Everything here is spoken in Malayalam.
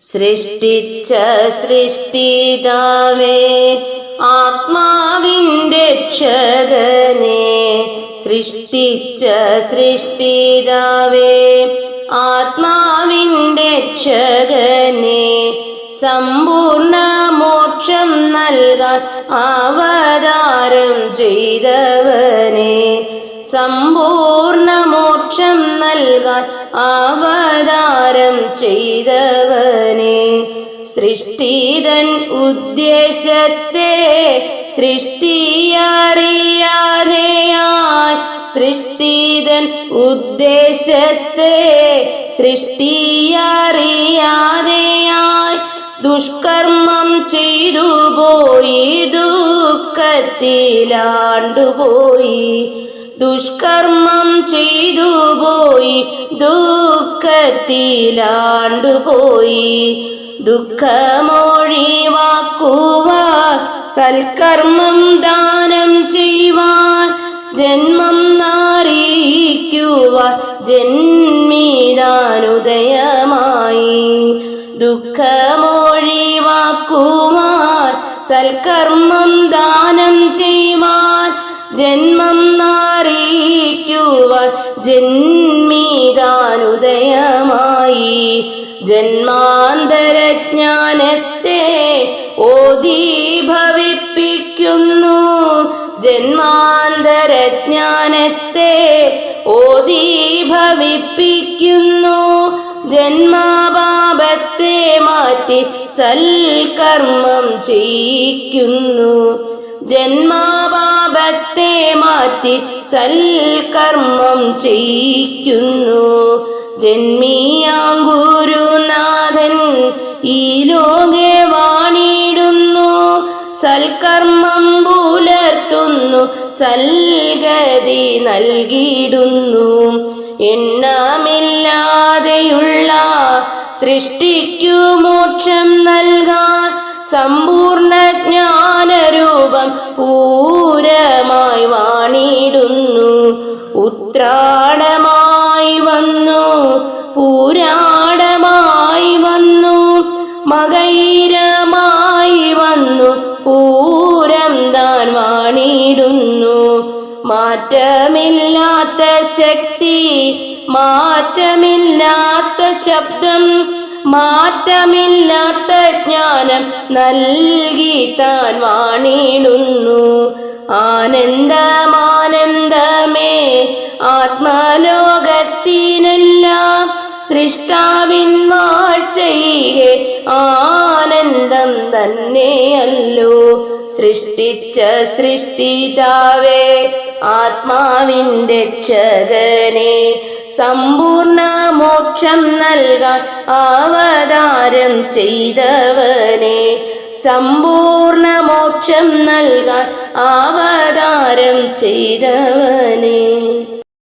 സൃഷ്ടിച്ച സൃഷ്ടിതാവേ ആത്മാവിന്റെ രക്ഷകനെ സൃഷ്ടിച്ച സൃഷ്ടിതാവേ ആത്മാവിന്റെ രക്ഷകനെ സമ്പൂർണ മോക്ഷം നൽകാൻ അവതാരം ചെയ്തവനെ സമ്പൂർണ മോക്ഷം നൽകാൻ അവതാരം ചെയ്തവനെ സൃഷ്ടിതൻ ഉദ്ദേശത്തെ സൃഷ്ടിയറിയാതെയാൻ സൃഷ്ടിതൻ ഉദ്ദേശത്തെ സൃഷ്ടിയറിയാതെയാൻ ദുഷ്കർമ്മം ചെയ്തു പോയി ദുഃഖത്തിലാണ്ടുപോയി ദുഷ്കർമ്മം ചെയ്തു പോയി ദുഃഖത്തിലാണ്ടുപോയി ദുഃഖമൊഴിവാക്കുവാൻ സൽക്കർമ്മം ദാനം ചെയ്യുവാൻ ജന്മം നാറിയിക്കുവാൻ ജന്മിതാനുദയമായി ദുഃഖമൊഴിവാക്കുവാൻ സൽക്കർമ്മം ദാനം ജന്മിതാനുദയമായി ജന്മാന്തരജ്ഞാനത്തെ ഓതി ഭവിപ്പിക്കുന്നു. ജന്മാന്തരജ്ഞാനത്തെ ഓതി ഭവിപ്പിക്കുന്നു. ജന്മപാപത്തെ മാറ്റി സൽക്കർമ്മം ചെയ്യിക്കുന്നു. ജന്മപാപത്തെ മാറ്റി സൽക്കർമ്മം ചെയ്യിക്കുന്നു. ജന്മിയാം ഗുരുനാഥൻ ഈ ലോകെ വാണിടുന്നു. സൽക്കർമ്മം പുലർത്തുന്നു സൽഗതി നൽകിയിടുന്നു. എണ്ണമില്ലാതെയുള്ള സൃഷ്ടിക്കു മോക്ഷം നൽകാൻ സമ്പൂർണ ജ്ഞാനരൂപം പൂരമായി വാണിടുന്നു. ഉത്രാടമായി പൂരം താൻ വാണിടുന്നു. മാറ്റമില്ലാത്ത ശക്തി മാറ്റമില്ലാത്ത ശബ്ദം മാറ്റമില്ലാത്ത ജ്ഞാനം നൽകി താൻ വാണിടുന്നു. ആനന്ദമാനന്ദമേ ആത്മലോകത്തിനെല്ലാം സൃഷ്ടാവിൻ വാഴ്ചയെ ആനന്ദം തന്നെയല്ലോ. സൃഷ്ടിച്ച സൃഷ്ടിതാവേ ആത്മാവിന്റെ രക്ഷകനെ. സമ്പൂർണ മോക്ഷം നൽകാൻ അവതാരം ചെയ്തവനെ. സമ്പൂർണ മോക്ഷം നൽകാൻ അവതാരം ചെയ്തവനെ.